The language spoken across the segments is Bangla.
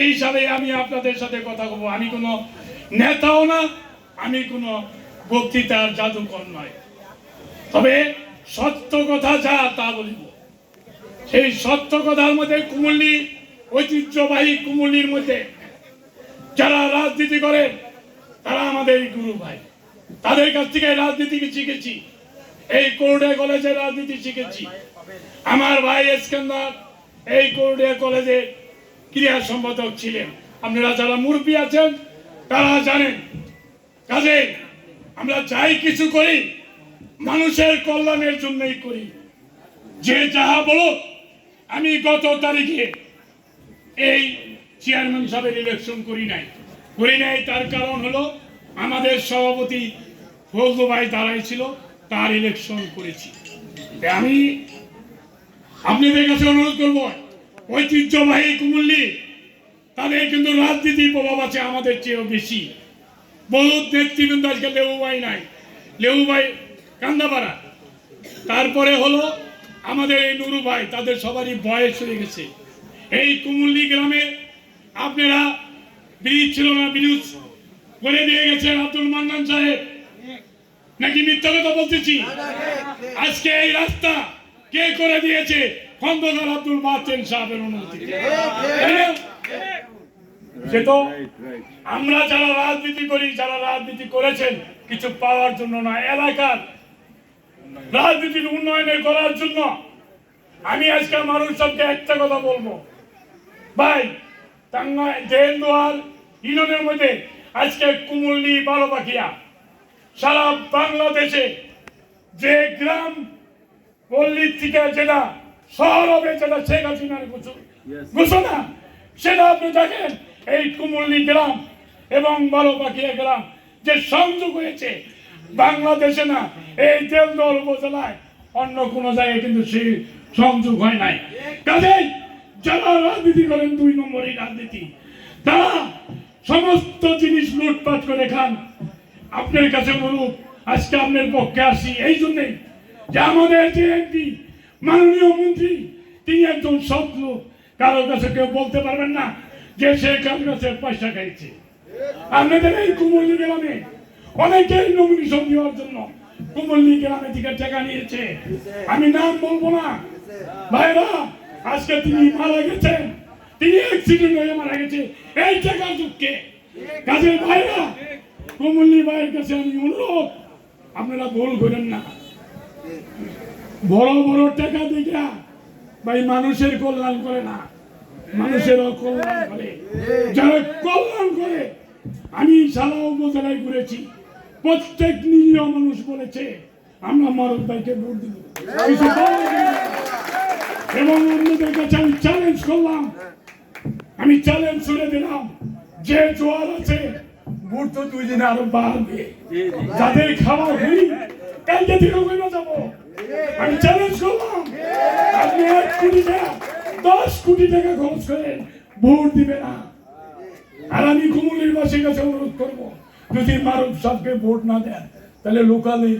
এই হিসাবে আমি আপনাদের সাথে কথা বলব। আমি কোনো নেতাও না, আমি কোনো বক্তৃতার জাদুকর নয়। তবে সত্য কথা যা তা বলিব। সেই সত্য কথার মধ্যে কুমুল্লি ঐতিহ্যবাহী কুমুল্লির মধ্যে যারা রাজনীতি করেন তারা আমাদের গুরু ভাই। তাদের কাছ থেকে রাজনীতি শিখেছি? এই কোর্টে, কলেজে রাজনীতি শিখেছি। আমার ভাই এসকান্দার এই কোর্টে, কলেজে ক্রিয়া সম্পাদক ছিলেন। আপনারা যারা মুরব্বী আছেন, তারা জানেন। কাজে আমরা যাই কিছু করি, মানুষের কল্যাণের জন্যই করি। যে যাহা বলো আমি গত তারিখে এই চেয়ারম্যান সাহেবের ইলেকশন করি নাই। করি নাই, তার কারণ হলো আমাদের সভাপতি ফজলু ভাই দাঁড়াই ছিল, তার ইলেকশন করেছি। আমি আপনাদের কাছে অনুরোধ করব ঐতিহ্যবাহী কুমুল্লি, তাদের কিন্তু রাজনীতির প্রভাব আছে আমাদের চেয়েও বেশি। বহুত নেতৃবৃন্দ আজকে লেবু ভাই নাই। লেবু ভাই কান্দাপাড়া। তারপরে হলো আমাদের এই নুরু ভাই, তাদের সবারই বয়স হয়ে গেছে। এই কুমুল্লি গ্রামে আপনারা ব্রিজ ছিল না, ব্রিজ করে দিয়ে গেছেন আব্দুল মান্নান সাহেব। নাকি মিথ্যা কথা বলতেছি? আজকে এই রাস্তা কে করে দিয়েছে? খন্দকার আব্দুল বাতেন সাহেবের অনুমতি। সে তো আমরা যারা রাজনীতি করি যারা রাজনীতি করেছেন কিছু পাওয়ার জন্য না। এলাকার রাজনীতির উন্নয়নের করার জন্য আমি আজকে মানুষ সবকে একটা কথা বলব। ভাই টাঙ্গাই দেন্দুয়ার ইউনিয়নের মধ্যে আজকে কুমুল্লি বারোপাখিয়া সারা বাংলাদেশে যে গ্রাম পল্লীর থেকে যেটা শহর হবে যেটা শেখ হাসিনার ঘোষ- ঘোষণা। সেটা আপনি দেখেন এই কুমুল্লি গ্রাম এবং বারোপাখিয়া গ্রাম যে সংযোগ হয়েছে বাংলাদেশে না এই দেলদল উপজেলায় অন্য কোনো জায়গায় কিন্তু সেই সংযোগ হয় নাই। কাজেই যারা রাজনীতি করেন দুই নম্বরই রাজনীতি তারা সমস্ত জিনিস লুটপাট করে খান। আপনার কাছে অনুরোধ আজকে আপনার পক্ষে আসি এই জন্যে যে আমাদের যে একটি মাননীয় মন্ত্রী, তিনি একজন লোক। কারও কাছে কেউ বলতে পারবেন না যে সে কারোর কাছে পয়সা খাইছে। আপনাদের এই কুমল্লি গ্রামে অনেকেই নমিনেশন দেওয়ার জন্য কুমল্লি গ্রামে থেকে টাকা নিয়েছে। আমি নাম বলব না। ভাইরা, আজকে তিনি মারা গেছেন। তিনি অ্যাক্সিডেন্ট হয়ে মারা গেছে। এই টাকা দুঃখে কাজের ভাইরা কুমল্লি ভাইয়ের কাছে আমি অনুরোধ, আপনারা ভুল করেন না। বড় বড় টাকা দেখা ভাই মানুষের কল্যাণ করে না মানুষের অকল্যাণ করে। যারা কল্যাণ করে আমি সারা উপজেলায় ঘুরেছি প্রত্যেক নিরীহ মানুষ বলেছে আমরা মারুফ ভাইকে ভোট দিব। এবং অন্যদের কাছে আমি চ্যালেঞ্জ করলাম। আমি চ্যালেঞ্জ ছুড়ে দিলাম। যে জোয়ার আছে ভোট তো দুই দিনে আরও বাড়বে। যাদের খাওয়া হই কালকে থেকে কইমা যাব। আমি চ্যালেঞ্জ করলাম। আপনি এক কোটি টাকা, দশ কোটি টাকা খরচ করেন, ভোট দিবে না। আর আমি কুমুলির বাসীর কাছে অনুরোধ করব, যদি মারুফ সাহেবকে ভোট না দেন, তাহলে লোকালে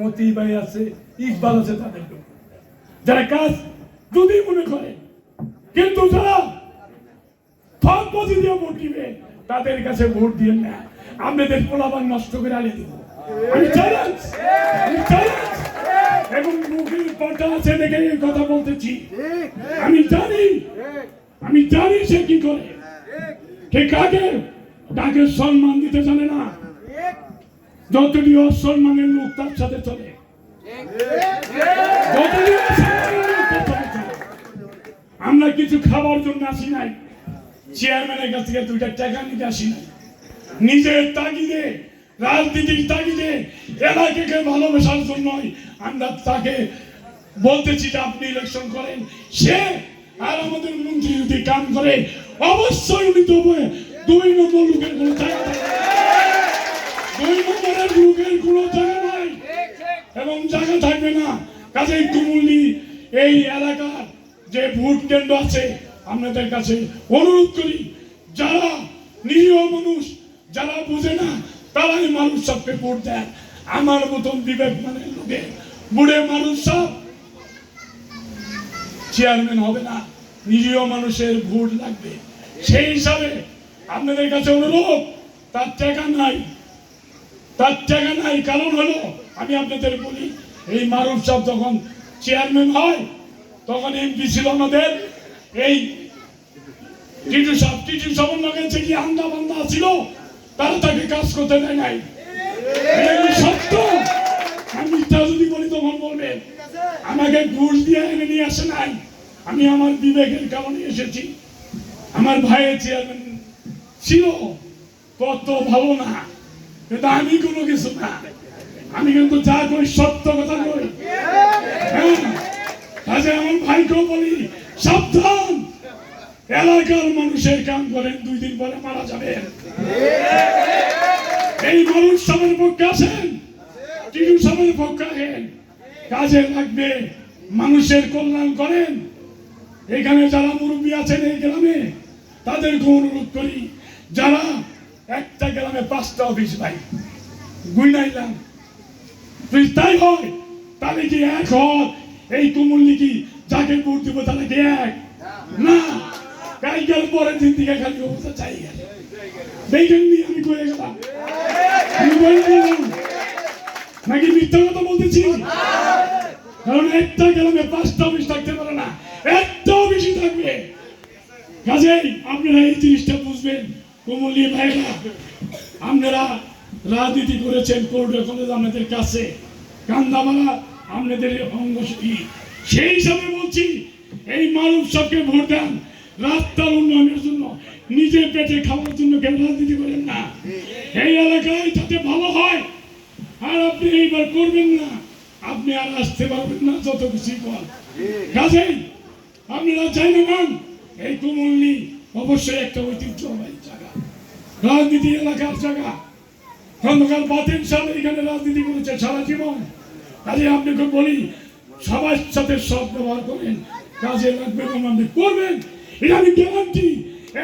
মতি ভাই আছে, ইকবাল আছে, তাদের। যারা কাজ যদি মনে করে, কিন্তু যারা ফলপতি দিয়ে ভোট দিবে, তাদের কাছে ভোট দিয়ে না। আপনাদের পোলাবান নষ্ট করে আনিয়ে দিব। আমি চ্যালেঞ্জ পাটা আছে দেখে কথা বলতেছি। আমি জানি আমি জানি সে কি করে। কে কাকে? তাকে সম্মান দিতে জানে না। যতটি অসম্মানের লোক তার সাথে চলে। আমরা কিছু খাবার জন্য আসি নাই। চেয়ারম্যানের কাছ থেকে দুইটা টাকা নিতে আসি নাই। নিজের তাগিদে রাজনীতির তাগিদে এলাকাকে ভালোবাসার জন্যই আমরা তাকে বলতেছি যে আপনি ইলেকশন করেন, সে আর আমাদের মন্ত্রী যদি কাম করে, অবশ্যই উনি তো দুই নম্বর লোকের কোনো। দুই নম্বরের লোকের কোনো নাই। এবং জায়গা থাকবে না। কাজেই কুমুল্লি এই এলাকার যে ভোট কেন্দ্র আছে, আপনাদের কাছে অনুরোধ করি, যারা নিরীহ মানুষ, যারা বুঝে না, তারাই মানুষ সবকে ভোট দেন আমার মতন বিবেক মানে লোকে, বুড়ে মানুষ সব চেয়ারম্যান হবে না, নিরীহ মানুষের ভোট লাগবে। সেই হিসাবে আপনাদের কাছে অনুরোধ, তার টাকা নাই। তার টাকা নাই, কারণ হলো, আমি আপনাদের বলি, এই মারুফ সাহেব যখন চেয়ারম্যান হয়, তখন এমপি ছিল আমাদের, এই টিটু সাহেব, টিটু সাহেবের লগে যে কি আন্দা বান্দা ছিল, তারা তাকে কাজ করতে দেয় নাই। সত্য। মিথ্যা যদি বলি, তখন বলবেন। আমাকে ঘুষ দিয়ে এনে নিয়ে আসে নাই। আমি আমার বিবেকের কারণে এসেছি। আমার ভাইয়ের চেয়ারম্যান ছিল। তত ভালো না। কিন্তু আমি কোনো কিছু না। আমি কিন্তু যা করি সত্য কথা কই হ্যাঁ? কাজে আমার ভাইকেও বলি, সাবধান। এলাকার মানুষের কাম করেন, দুই দিন পরে মারা যাবেন। এই মানুষ সবার পক্ষে আছেন সবার পক্ষে কাজে লাগবে, মানুষের কল্যাণ করেন। এখানে যারা মুরব্বী আছেন এই গ্রামে, তাদেরকে অনুরোধ করি, যারা একটা গ্রামে পাঁচটা অফিস ভাই গুইনাইলাম তুই তাই হয়, তাহলে কি এক হয় এই কুমুল্লি কি যাকে ভোট দিব তাহলে কি এক? না। গাই গেল, পরের দিন থেকে খালি অবস্থা চাই গেল। দেখেন নি আমি করে গেলাম নাকি মিথ্যা কথা বলতেছি? কারণ একটা গ্রামে পাঁচটা অফিস থাকতে পারে না। একটা অফিসই থাকবে। কাজেই আপনারা এই জিনিসটা বুঝবেন, কুমলি ভাইরা। আপনারা রাজনীতি করেছেন কোর্ট কলেজ আপনাদের কাছে। কান্দামালা আপনাদের অঙ্গ সেই হিসাবে বলছি, এই মানব সবকে ভোট দেন। রাস্তার উন্নয়নের জন্য নিজে পেটে খাওয়ার জন্য কেন রাজনীতি করেন না। এই এলাকায় যাতে ভালো হয় আর আপনি এইবার করবেন না। আপনি আর আসতে পারবেন না যত খুশি কর। কাজেই আপনারা চাই না মান এই কুমল্লি অবশ্যই একটা ঐতিহ্যবাহী জায়গা। রাজনীতি এলাকার জায়গা। খন্দকার বাতিল সাহেব এখানে রাজনীতি করেছে সারা জীবন। কাজে আপনাকে বলি সবার সাথে সব ব্যবহার করেন কাজে লাগবে আপনি করবেন। এটা আমি গ্যারান্টি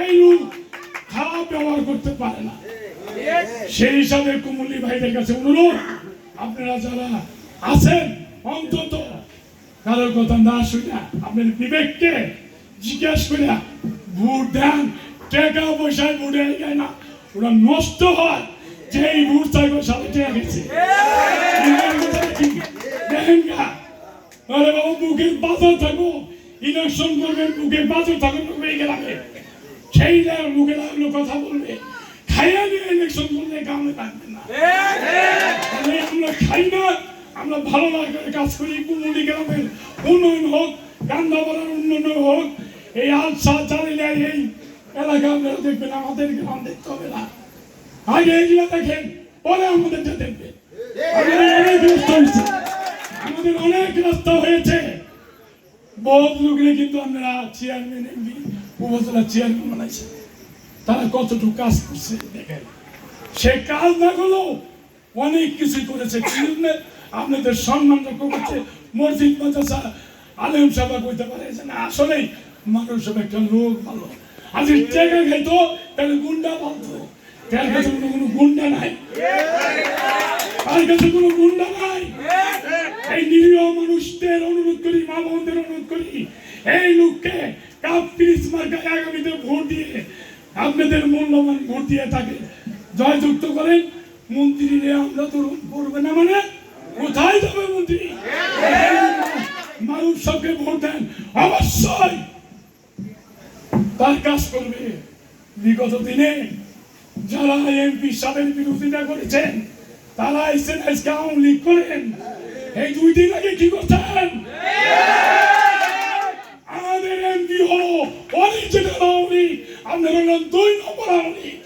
এই লোক খারাপ ব্যবহার করতে পারে না। সেই হিসাবে কুমলি ভাইদের কাছে অনুরোধ, আপনারা যারা আছেন, অন্তত কারোর কথা না শুনে আপনার বিবেককে জিজ্ঞেস করে ভোট দেন। টাকা পয়সায় ভোটে যায় না, ওরা নষ্ট হয়। যে এই ভোট থাকবে সাথে টেকা গেছে আরে বাবা, বুকের বাজার থাকো ইলেকশন করবেন, বুকের বাজার থাকুন এই গ্রামে সেই কথা বলবে। খাইয়া ইলেকশন করলে কামে থাকবে না। আমরা খাই না আমরা ভালো লাগে কাজ করি কুমুলি গ্রামের উন্নয়ন হোক গান্ধাপাড়ার উন্নয়ন হোক এই আলসা চালিয়ে এই এলাকা আপনারা দেখবেন আমাদের গ্রাম দেখতে হবে না। আগে এগুলো দেখেন পরে আমাদেরটা দেখবেন আমাদের অনেক রাস্তা হয়েছে। আমাদের অনেক রাস্তা হয়েছে। বহুত লোকরে কিন্তু আমরা চেয়ারম্যান এমপি উপজেলা চেয়ারম্যান বানাইছে তারা কতটুকু কাজ করছে, দেখেন। সে কাজ না করলেও অনেক কিছুই করেছে, কি জন্যে? আপনাদের সম্মান রক্ষা করছে মসজিদ, মাদ্রাসা, আলেম সাহেব কইতে পারে যে না আসলেই মানুষ একটা লোক ভালো। আজ টাকা খাইতো, তাহলে গুন্ডা বলতো তার কাছে কোনো কোনো গুন্ডা নাই। তার কাছে কোনো গুন্ডা নাই। এই নিরীহ মানুষদের অনুরোধ করি, মা বোনদের অনুরোধ করি, এই লোককে কাপ মার্কায় আগামীতে ভোট দিয়ে আপনাদের মূল্যবান ভোট দিয়ে তাকে জয়যুক্ত করেন। মন্ত্রীরে আমরা তো করবে না মানে কোথায় যাবে মন্ত্রী? মানুষ সবকে ভোট দেন। অবশ্যই তার কাজ করবে। বিগত দিনে যারা এমপি সাহেবের বিরোধিতা করেছেন, তারা এসেন আজকে আওয়ামী লীগ করেন। এই দুই দিন আগে কি করতেন আমাদের এমপি হলো অরিজিনাল আওয়ামী লীগ আপনারা হলেন দুই নম্বর আওয়ামী লীগ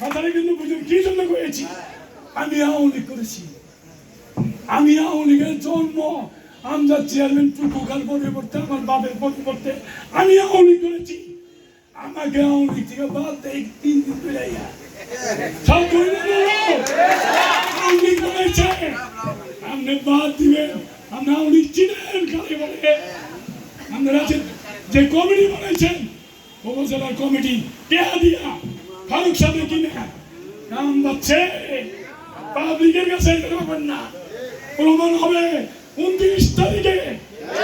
কথাটা কিন্তু বুঝুন কি জন্য করেছি আমি আওয়ামী লীগ করেছি আমি আওয়ামী লীগের জন্ম আমজাদ টুকুকার পরিবর্তে আমার বাপের পরিবর্তে আমি আওয়ামী করেছি। আমাকে আওয়ামী থেকে বাদ দেয় তিন দিন বেড়াইয়া সব করেছে। আপনি বাদ দিবেন, আপনি আওয়ামী চিনেন খালি বলে। আপনারা যে কমিটি বানাইছেন উপজেলার কমিটি, টেহা দিয়া ফারুক সাহেব কিনে নাম বাচ্ছে পাবলিকের কাছে না। প্রমাণ হবে, উনত্রিশ তারিখে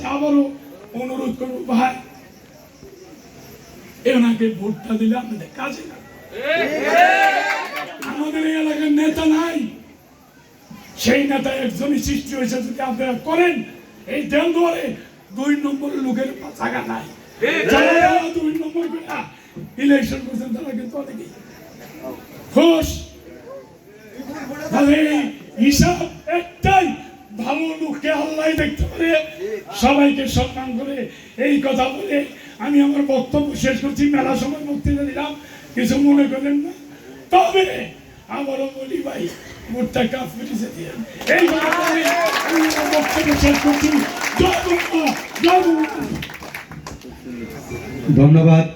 কাছে আবারও অনুরোধ করব, ভাই, এনাকে ভোটটা দিলে আপনাদের কাজে আমাদের এই এলাকার নেতা নাই। সেই নেতা একজনই সৃষ্টি হয়েছে, যদি আপনারা করেন, এই দেওয়ারে দুই নম্বর লোকের জায়গা নাই। দুই নম্বর ইলেকশন করছেন, তারা কিন্তু অনেকেই খুশ। তাহলে হিসাব একটাই ভালো লোককে আল্লাহ দেখতে পারে। সবাইকে সম্মান করে এই কথা বলে আমি আমার বক্তব্য শেষ করছি, মেলা সময় বক্তৃতা দিলাম, কিছু মনে করেন না। তবে আমারও বলি ভাই, মুখটা কাজ ফিরেছে দিয়ে এই বক্তব্য শেষ করছি। ধন্যবাদ।